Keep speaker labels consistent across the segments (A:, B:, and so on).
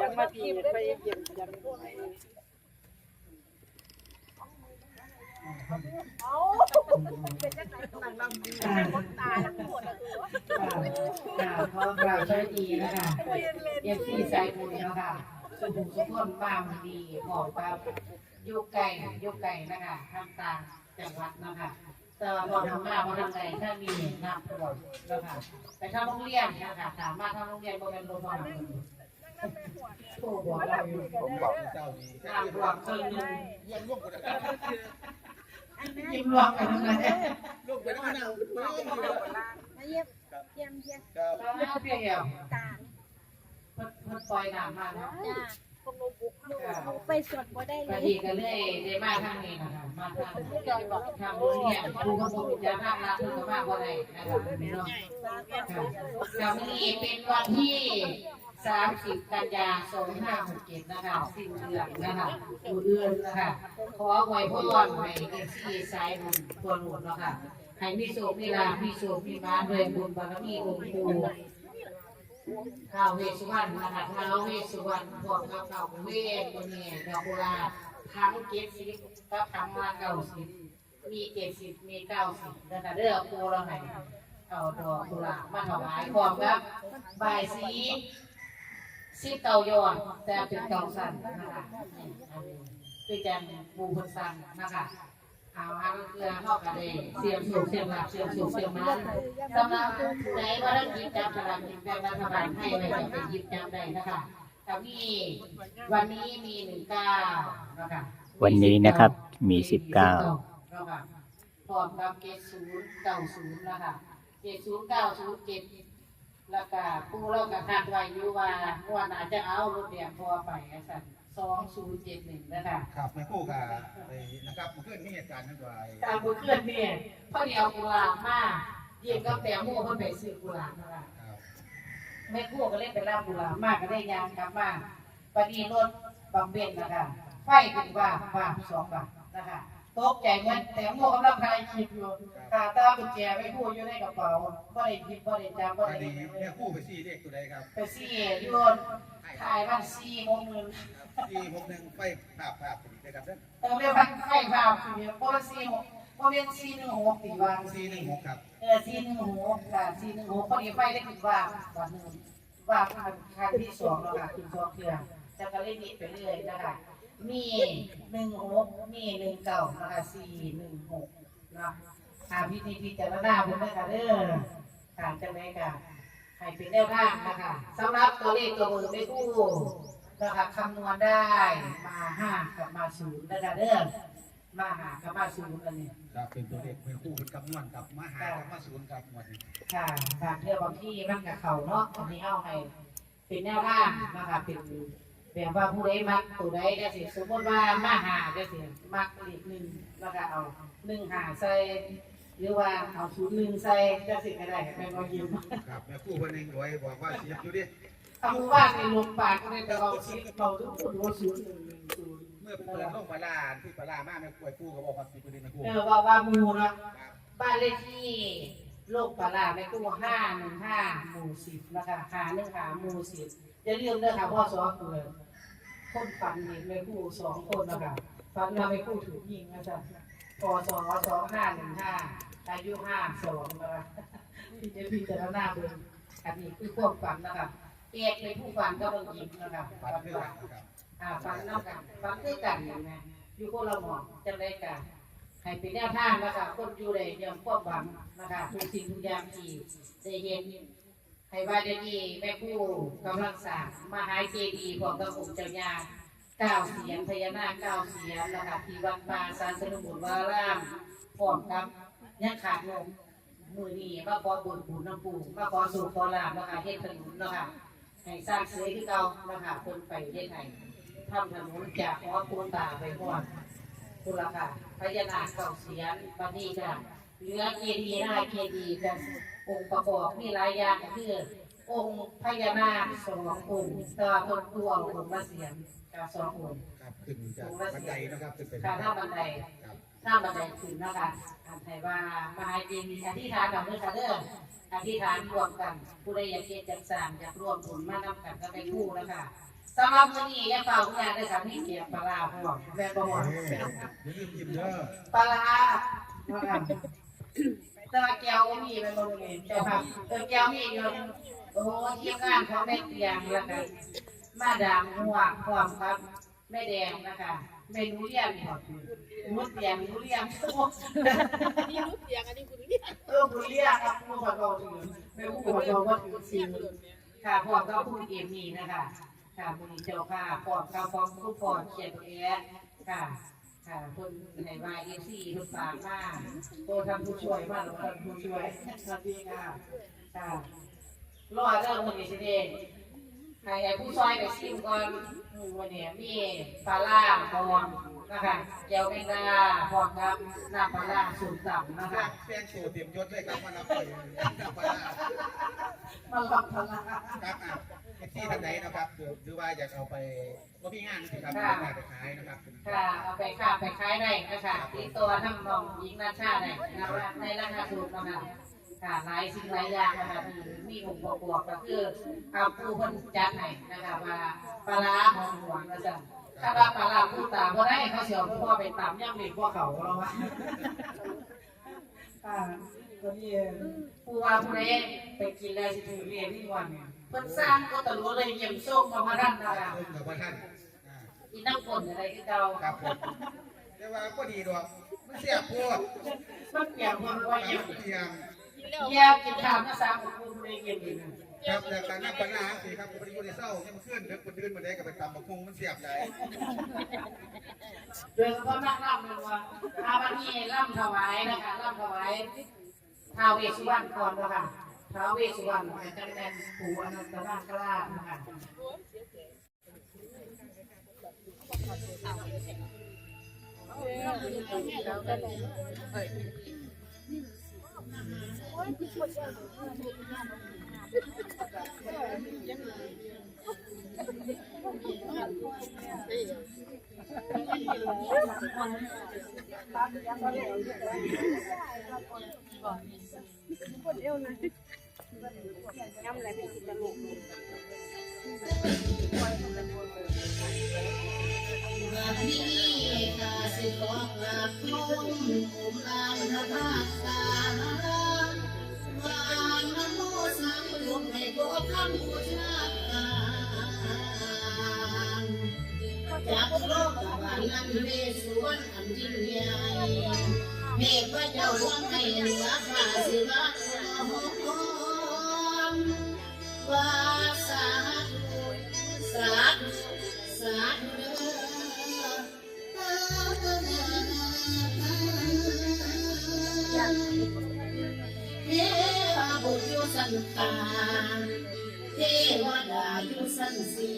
A: ยังมาพีไปยังยังเอาเย็นต่างท้อ
B: งเราใช้ดีนะคะเอฟซีใสายบุญนะคะสมุนไมสุขาบางดีหอมปลาโยกไก่โยกไก่นะคะทางตาจังหวัดนะคะแต่พอกทำมาว่าทำไงถ้ามีน้ำตลอล้วค่ะไปทำโรงเรียนนะคะสามารถทำโรงเรียนบนเป็นโรงพยาบาล โอ้บอกเราย
C: ผมบอกเจ้านี้
B: น้ำท่วมครึ่งหนึง
C: ยังลูกไปแล้ว
B: ยิ้มรวมกันเลย
C: ลูกไปแล้วนะลูก
A: มาเย็บเยี่ยมเยี่ยม
C: ครับ
B: แล้วเปรี้ยว
A: ต่าง
B: เพิ่นเพิ่นปล่อยน้ำมาเนาะ
A: จ้าคงลงบุกเอาไปสวดบ่ได้เลย
B: ดีกันเลยได้มาทางนี้นะคะมาทางทางโรงเรียนครูก็บอกจะภาครัฐเพิ่นก็มาบ่ได้นะคะพี่น้องค่ะก็มีเป็นวันที่ 30กันยา2567นะคะสิ้นเดือนนะคะผู้เดือนนะคะขออวยพรให้เอฟซีสายบุญทั่วโลกเนาะค่ะให้มีโชคมีลาภมีโชคมีมาด้วยบุญบารมีองค์ปู่ท้าวเวสสุวรรณนะคะท้าวเวสสุวรรณพร้อมกับเก่าเวทตัวนี้ดอกกุหลาบทั้งเจ็ดสิบกับทั้งมาเก้าสิบมีเจ็ดสิบมีเก้าสิบนะคะเด้อครูเราให้เอาดอกกุหลาบมาถวายพร้อมกับใบสี สีเก่ายอดแต่เป็นเก่าสั้นนะคะนี่อันนี้คือจังปูเพันสันนะคะเอาอันเรือเข้ากันเลยเสียมสูงเสียมหลักเสียมสูงเสียมมันสำหรับในว่าท่านหยิบจับสลากกินแบ่งรัฐบาลให้ไว้จะเป็นหยิบจับได้นะคะแต่มีวันนี้มีหนึ่งเก้านะคะ
D: วันนี้นะครับมีสิบเก้า
B: นะคะพร้อมกับเกตศูนย์เก้าศูนย์นะคะเกตศูนย์เก้าศูนย์เจ็ด แล้วก็ผู้เราก็คาดไว้อยู่ว่าวันอาจจะเอารถเดียงพอไปไอ้สัตว์สองศูนย์เจ็ดหนึ่งนะคะ
C: ครับแม่คู่กับนะครับเพื่อนมีเหตุการณ์ทั้งหลาย
B: ตามมือเคลื่อนเนี่ยพอดีเอากุหลาบมาเยี่ยมกับแตงโมเพิ่นไปซื้อกุหลาบนะคะ
C: ครับ
B: แม่ครัวก็เล่นไปรับบุหลามากก็ได้ยางกลับมาปนีรถบำเพ็ญนะคะไฟเป็นว่าว่าสองบาทนะคะ ตกใจเหมือนแต่โมกำลังถ่ายคลิปอยู่ตาตากุญแจไม่พูดอยู่ในกระเป๋าบ่ได้หยิบบ่ได้จับบ่
C: อัน
B: ได้
C: นี้
B: หยิบ
C: แม่คู่ไปซี่เลขตัวใดครับ
B: ไปซี่อยนถ่ายมันซี่โมงเงิน
C: ซี่หกหนึ่งไฟภาพภาพตัวนี้นะครับเด้อ
B: แต่เรียกว่าไฟภาพคือบ่ละซี่หกบ่เป็นซี่หนึ่งหกตีวาง
C: ซี่หนึ่งหกครับ
B: เออซี่หนึ่งหกค่ะซี่หนึ่งหกพอดีไฟได้ขึ้นว่าวันหนึ่งว่าครั้งที่สองแล้วค่ะขึ้นสองเครื่องจะก็เล่นนี้ไปเรื่อยนะคะ มีหนึ่งหกมีหนึ่งเก้านะคะสี่หนึ่งหกนะหาพิธีพิจารณาเพื่อนนะคะเด้อทางจังไรค่ะให้เป็นแนวทางนะคะสำหรับตัวเลขตัวเบอร์ไม่กู้นะคะคำนวณได้มาห้ากับมาศูนย์นะคะเด้อมาหากับมาศูนย์อันนี้
C: ครับเป็นตัวเลขแม่คู่เป็นคำนวณกับมาหากับมาศูนย์กับหมดนี้
B: ค่ะค่ะเพื่อบางที่มันกับเขาเนาะอันนี้เอาให้เป็นแนวทางนะคะเป็น แบบว่าผู้ใดมักตัวใดได้สิสมมติว่ามาหาได้สิมักเลขหนึ่งแล้วก็เอาหนึ่งหาใส่หรือว่าเอาศูนย์หนึ่งใส่ได้สิก็ได้แม่ก็ยิ้ม
C: ครับแม่คู่คนหนึ่งรวยบอกว่าเสียบอยู่ดิ
B: ทำบ้านในลมปากก็ได้แต่เราคิดเราทุกคนว่าศูนย์หนึ่งหนึ่งศูนย์
C: เมื่อเปิดโลกปลาที่ปลามาแม่คู่คู่ก็บอกว่าสิบปีแม่คู่
B: เออว่าว่าหมูเนาะบ้านเลขที่โลกปลาร้าในตู้ห้าหนึ่งห้าหมู่สิบนะคะหาหนึ่งหาหมู่สิบอย่าลืมเด้อค่ะพ่อสอนเกิด คนฝันเห็นแม่คู่สองคนนะคะฝันว่าแม่คู่ถูกยิงนะจ๊ะพศสองห้าหนึ่งห้าอายุห้าสองนะคะที่จะพิจารณาเบิ่งอันนี้คือความฝันนะคะเอกเป็นผู้ฝันก็ต้องยิ้มนะคะ
C: ปัด
B: ฝัน
C: เพื่อ
B: ว่า
C: นครับ
B: อ่าฟังน้ำกันฟังคือกันอย่างนี้อยู่คนละหมองจังไรกันให้เป็นแนวทางนะคะคนอยู่ในยังความหวังนะคะทุกสิ่งทุกอย่างที่ได้เห็น ให้ว่าเดี๋ยวนี้แม่ผู้กำลังสร้างมหาเจดีย์ของพระองค์เจ้าญาเก้าเสียงพญานาคเก้าเสียงนะคะที่วัดป่าสารสนุบุตรวารามพร้อมกับยังขาดลมมือนี้มาขอบุญบุญน้ำปูมาขอสู่ขอลาบนะคะเฮ็ดถนนนะคะให้สร้างเสยคือเก่านะคะเพิ่นไปเฮ็ดให้ทำถนนจากหัวคูนตาไปหัวคุละค่ะพญานาคเก่าเสียนบัดนี้ค่ะ เหลือเกดีย์หน้าเกดีย์กันองค์ประกอบมีหลายอย่างก็คือ องค์พญานาคสององค์ตาต้นตัวองค์มาเสียนกับสององค์
C: ครับขึ้นจากบันไดนะครับขึ้นไป
B: ค่ะถ้าบันได
C: ครับ
B: ถ้าบันไดขึ้นนะคะอันไหนว่ามหาเจดีย์อธิษฐานกับเมื่อค่ะเด้ออธิษฐานรวมกัน ผู้ใดอยากเกิดจักสร้างอยากร่วมบุญมานำกันก็ไปคู่แล้วค่ะสำหรับวันนี้อย่าเป่าคุณยายได้สามีเกียรปลาร้าพ่อแม่บอกว่า
C: อย่าลืมยิ้มเด้อ
B: ปลาร้าว่ากัน แต่ว่าแก้วมีเป็นบริเวณเจ้าค่ะเออแก้วมีอยู่โอ้โหทีมงานเของแม่เตียงแล้วกันมาดามหัวพร้อมครับแม่แดงนะคะแม่หนูเรียนครับหนูเตียงหนูเรียน
A: นี่รู้เสียงอันนี้คุณเรียก
B: เออคุณเรียกครับผู้ขอโทษทีแม่ผู้ขอโทษว่าถึงสี่หมื่นค่ะพร้อมกับผู้เกมนี้นะคะค่ะผู้เจ้าค่ะพร้อมกับพร้อมผู้พรเขียนตัวแองค่ะ ค่ะคนในวายเอซีทุกฝากมานโตทำผู้ช่วยบ้านหรือทำผู้ช่วยสวัสดีค่ะค่ะรอดแล้วคนนี้สิเดง ใครไอ้ผู้ช่วยไปซิมก่อนอืมวันนี้มีปลาล่าพร้อมนะคะเจียวแมงดาพร้อมครับน้ำปลาล่าสูตรต่ำนะคะ
C: แฟนโชว์เตรียมยศเลยครับมารับไปรับไป
B: มาลองปลาล่า
C: ครับอะที่ท่านไหนนะครับหรือว่าอยากเอาไปว่าพี่งานสิครับอยากไปขายนะครับ
B: ค่ะเอาไปค่ะไปขายได้นะคะตีตัวทั้งน้องหญิงนาชาได้นะคะในราคาถูกนะคะ ค่ะหลายสิ่งหลายอย่างนะคะที่มีองค์ประกอบก็คือเอาผู้คนจัดให้นะคะว่าปลาร้าของหวานนะจ๊ะถ้าว่าปลาร้าผู้ตาบ่ได้เขาเสียวพ่อไปตามย่ำเด็กพวกเขาเราว่าค่ะตัวนี้ผู้ว่าผู้ใดไปกินแล้วสิถือเรียนที่วันเนี่ยเพิ่นสร้างก็ตะลุเลยเยี่ยมส้มมามาดันนะคะ
C: เพิ่มกับว่าท่านอ่า
B: อีน้ำฝนอะไรก็เก่า
C: ครับผมแต่ว่าก็ดีดอกมันเสียพวก
B: มันเกี่ยวมันว่า
C: เเยี่
B: ยม
C: ตรี ยม
B: เยี่ยมกินข้าวมาสามคนไม่เยี่ยมเลย
C: ครับแต่การนับปัญหาสิครับผมอยู่ในเศร้าเนี่ยมันขึ้นเด็กคนเดื้นมาได้กับไปตำบักคงมันเสียบใจ
B: เดินก็นั่งร่ำเลยว่าอาวันนี้ร่ำถวายนะคะร่ำถวายท้าวเวสสุวรรณก่อนนะคะท้าวเวสสุวรรณจันแดนปู่อนันตนาคราชนะคะ
A: ย้
E: วันนี้ข้าสิขอกราบทูลผมลานพระภาคกา ให้พวกคำบูชาการจากโลกวานันเวสวรอันยิ่งใหญ่เทพเจ้าวังให้เหนือข้าสิรัก นตาเทวดาอยู่สันสี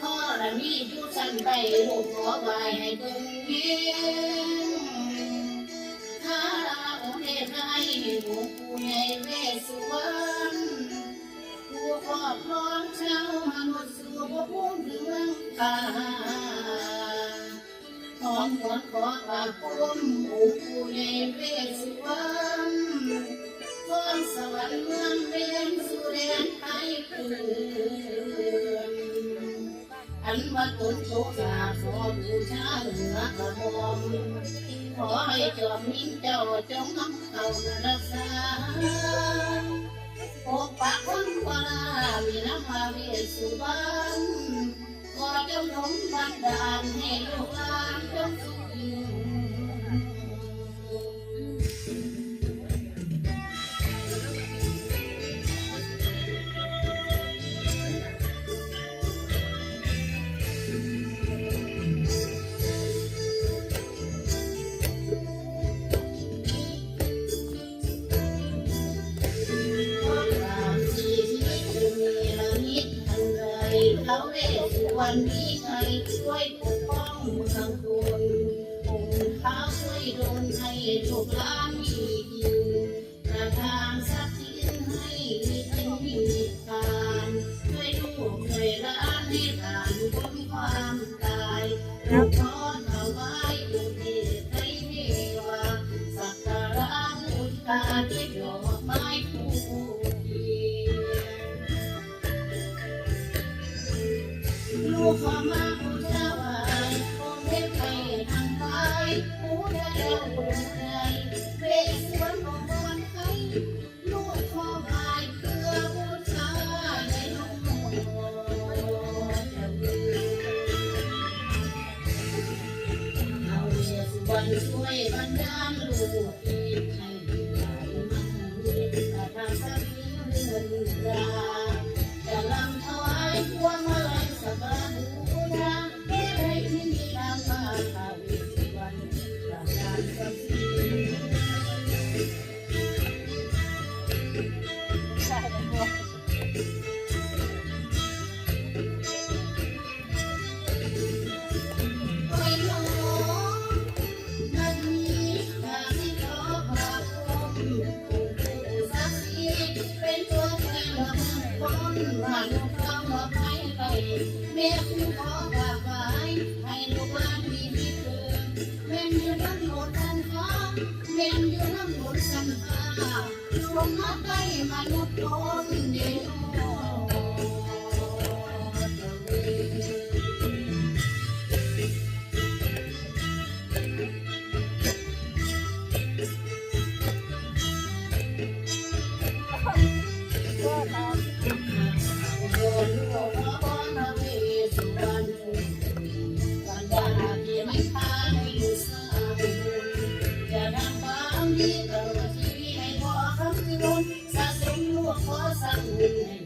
E: พ่อระมีอยู่สันใดลูกขอไหวให้ตรงเวียนถ้าองค์เทพให้ลูกผู้ใหญ่เวสสุวรรณผู้ครอบครองชาวมนุษย์สู่ภพภูมิถึงเมืองตาหอมหวนขอปากคุมผู้ผู้ใหญ่เวสสุวรรณ พรสวรรค์เมืองเรียนสู่แดนไทยเกินอันว่าตุนโชตกาขอบูชาเหนือกระบอมขอให้จอมมิ่งเจ้าจงนำเข้ารักษาโอปะคนวามีน้ำมาเวียสุวรรณขอจงหนุนบันดาลให้ Yeah. mesmo. 我想你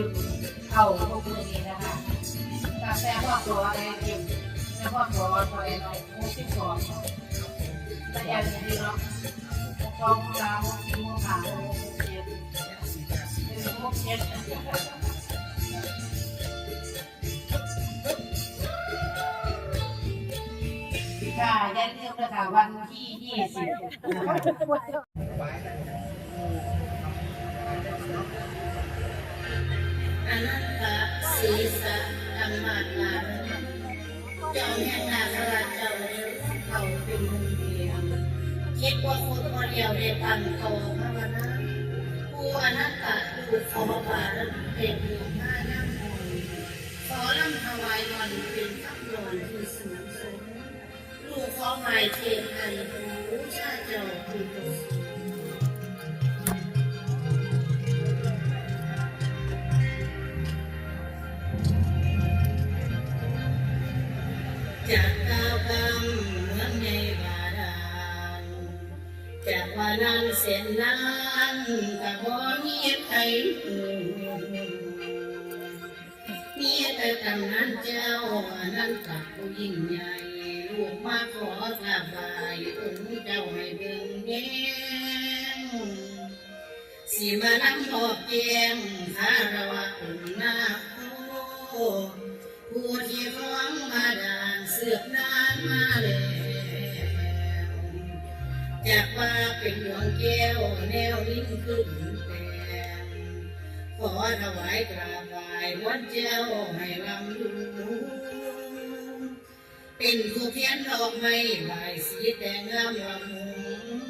E: ุดเข่าพวกนี้นะคะกาแซมว่าตัวอะไรเก็บแซมว่าตัวตัวอะไรหกสิบสองแต่ยังดีเนาะกองกลางหกสิบามหกสิบเจ็
A: ดหก
C: สิบเจ็
B: ดค่ะยันเรื่องนะคะวันที่ยี่สิบ
E: อนัตตาศีสะธรรมานาเจ้าแห่งนาคราชเจ้าเลี้ยงเขาเป็นคนเดียวคิดว่าคนคนเดียวในตังเขาพระวนาผู้อนัตตาดูขอบาลเป็นอยู่หน้าหน้างอยขอร่ำถวายนอนเป็นทัานอนที่สนัสนุลูกขอหมายเทียนไทยรู้ชาเจ้าคือตัว เสียนล้านก็บ่มียใครมียแต่กำนันเจ้านั้นกับผู้ยิ่งใหญ่ลูกมาขอสาบายองค์เจ้าให้เบิ่งเย้งสีมานั่งขอบแยงคารวะองค์นาโคผู้ที่ร้องมาด่านเสือกดานมาเลย อยากมาเป็นหลวงแก้วแนวลิ้นขึ้นแต่ขอถวายกราบไหว้วัดเจ้าให้ลำลุงเป็นผู้เพียนดอกไม่ลายสีแดงงามละมุน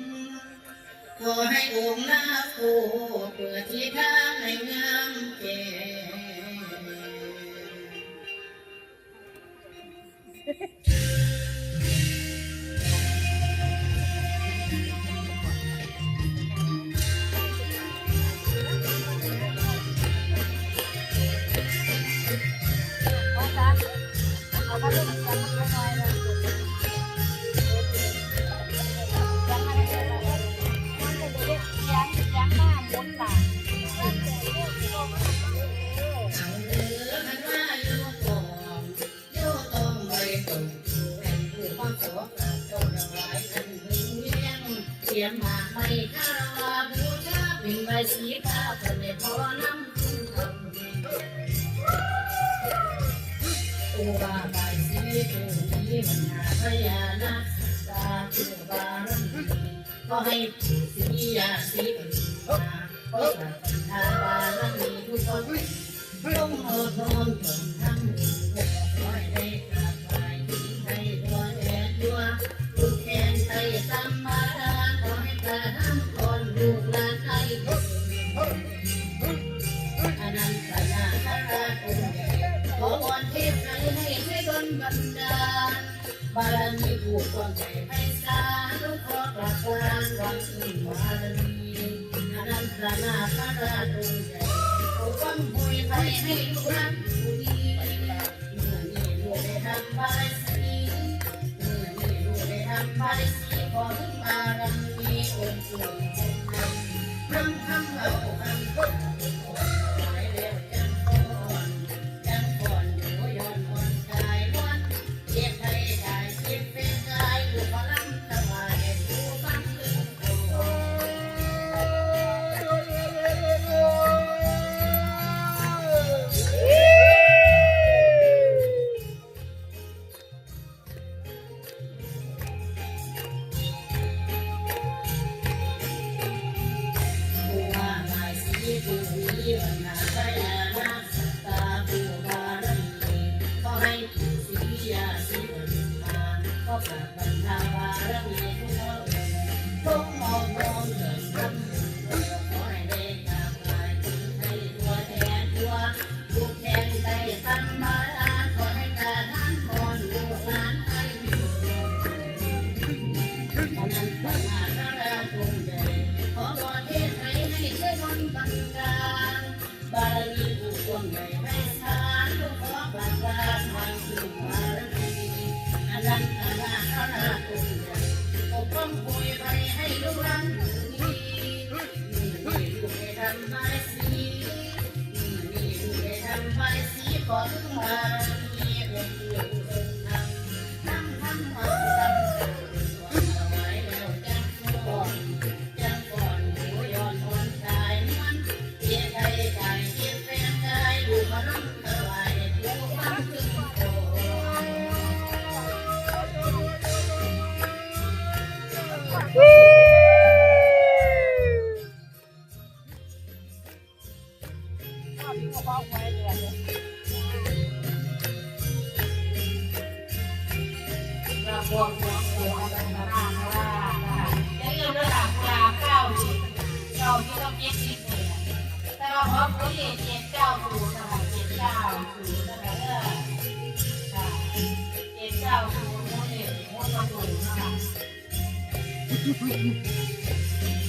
E: ขอให้องค์น้าโคเปิดที่ทางให้งามแก่
A: Yeah. เสียงมา
E: กไม่ข้าวบูชาเป็นใบสี ให้สียาสีมาเพราะทาบาลมีทุกคนลงโอดนอนจนทั้งคอยได้กลับไปให้ตัวแทนตัวลูกแทนไทยสัมมาทาขอให้กระทำคนดูกลาไทยอนันตนาคาราคุณขอวอนเทพให้ให้ดนบันดาลบารมีผู้คนใจไพศาล ประการวัดสุวรรณีอนันต
A: นา
B: พระราชโองค์ใหญ่โอ้วันบุยไปให้ลูกนั้น Thank you.